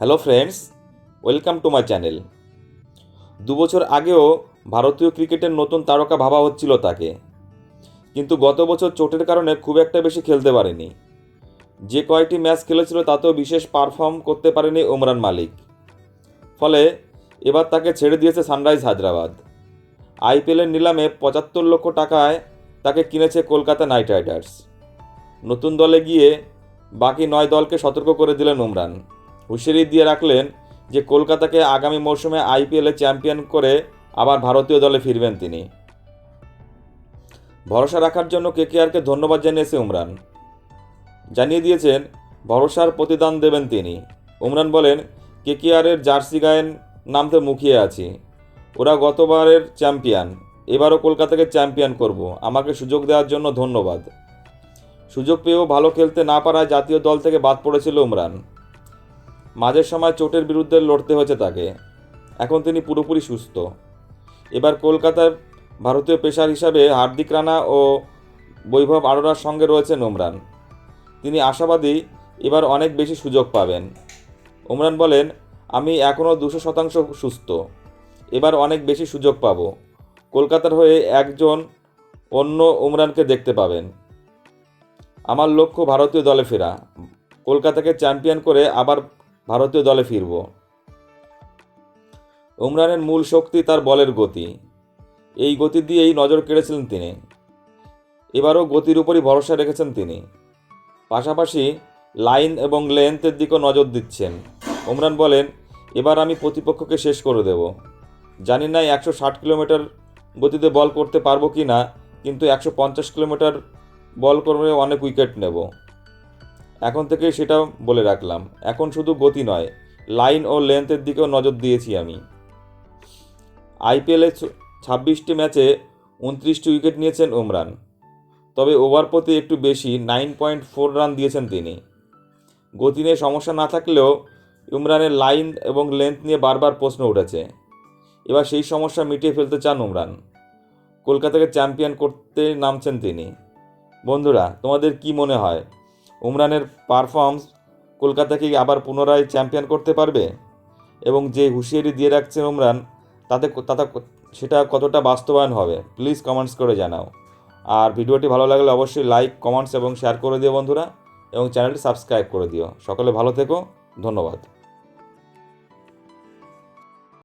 Hello friends welcome to my channel দু বছর আগেও ভারতীয় ক্রিকেটের নতুন তারকা ভাবা হচ্ছিল তাকে। কিন্তু গত বছর চোটের কারণে খুব একটা বেশি খেলতে পারেনি। যে কয়েকটি ম্যাচ খেলেছিল তাতেও বিশেষ পারফর্ম করতে পারেনি ওমরান মালিক। ফলে এবার তাকে ছেড়ে দিয়েছে সানরাইজ হায়দ্রাবাদ। আইপিএলের নিলামে পঁচাত্তর লক্ষ টাকায় তাকে কিনেছে কলকাতা নাইট রাইডার্স। নতুন দলে গিয়ে বাকি নয় দলকে সতর্ক করে দিলেন উমরান হুঁশিয়ারি দিয়ে রাখলেন যে কলকাতাকে আগামী মরশুমে আইপিএলে চ্যাম্পিয়ন করে আবার ভারতীয় দলে ফিরবেন তিনি। ভরসা রাখার জন্য কে কেকেআরকে ধন্যবাদ জানিয়েছে উমরান। জানিয়ে দিয়েছেন, ভরসার প্রতিদান দেবেন তিনি। উমরান বলেন কে কেকেআরের জার্সি গায়েন নামতে মুখিয়ে আছি। ওরা গতবারের চ্যাম্পিয়ন, এবারও কলকাতাকে চ্যাম্পিয়ন করব। আমাকে সুযোগ দেওয়ার জন্য ধন্যবাদ। সুযোগ পেয়েও ভালো খেলতে না পারায় জাতীয় দল থেকে বাদ পড়েছিল উমরান। মাঝের সময় চোটের বিরুদ্ধে লড়তে হয়েছে তাকে। এখন তিনি পুরোপুরি সুস্থ। এবার কলকাতার ভারতীয় পেশার হিসাবে হার্দিক রানা ও বৈভব আরোরার সঙ্গে রয়েছেন উমরান। তিনি আশাবাদী এবার অনেক বেশি সুযোগ পাবেন। উমরান বলেন, আমি এখনও দুশো শতাংশ সুস্থ। এবার অনেক বেশি সুযোগ পাব। কলকাতার হয়ে একজন অন্য উমরানকে দেখতে পাবেন। আমার লক্ষ্য ভারতীয় দলে ফেরা। কলকাতাকে চ্যাম্পিয়ন করে আবার ভারতীয় দলে ফিরব। উমরানের মূল শক্তি তার বলের গতি। এই গতি দিয়েই নজর কেড়েছিলেন তিনি। এবারও গতির উপরই ভরসা রেখেছেন তিনি। পাশাপাশি লাইন এবং লেন্থের দিকেও নজর দিচ্ছেন। উমরান বলেন, এবার আমি প্রতিপক্ষকে শেষ করে দেব। জানি না একশো ষাট কিলোমিটার গতিতে বল করতে পারব কি না কিন্তু একশো পঞ্চাশ কিলোমিটার বল করে অনেক উইকেট নেব। এখন থেকে সেটা বলে রাখলাম। এখন শুধু গতি নয়, লাইন ও লেন্থের দিকেও নজর দিয়েছি আমি। আইপিএলে ছাব্বিশটি ম্যাচে উনত্রিশটি উইকেট নিয়েছেন উমরান। তবে ওভার প্রতি একটু বেশি, নাইন পয়েন্ট ফোর রান দিয়েছেন তিনি। গতি নিয়ে সমস্যা না থাকলেও ইমরানের লাইন এবং লেন্থ নিয়ে বারবার প্রশ্ন উঠেছে। এবার সেই সমস্যা মিটিয়ে ফেলতে চান উমরান। কলকাতাকে চ্যাম্পিয়ন করতে নামছেন তিনি। বন্ধুরা, তোমাদের কি মনে হয়? উমরানের পারফর্মস কলকাতাকে আবার পুনরায় চ্যাম্পিয়ন করতে পারবে? এবং যে হুঁশিয়ারি দিয়ে রাখছেন উমরান, তাতে তাতে সেটা কতটা বাস্তবায়ন হবে? প্লিজ কমেন্টস করে জানাও। আর ভিডিওটি ভালো লাগলে অবশ্যই লাইক কমেন্টস এবং শেয়ার করে দিও বন্ধুরা, এবং চ্যানেলটি সাবস্ক্রাইব করে দিও। সকলে ভালো থেকো, ধন্যবাদ।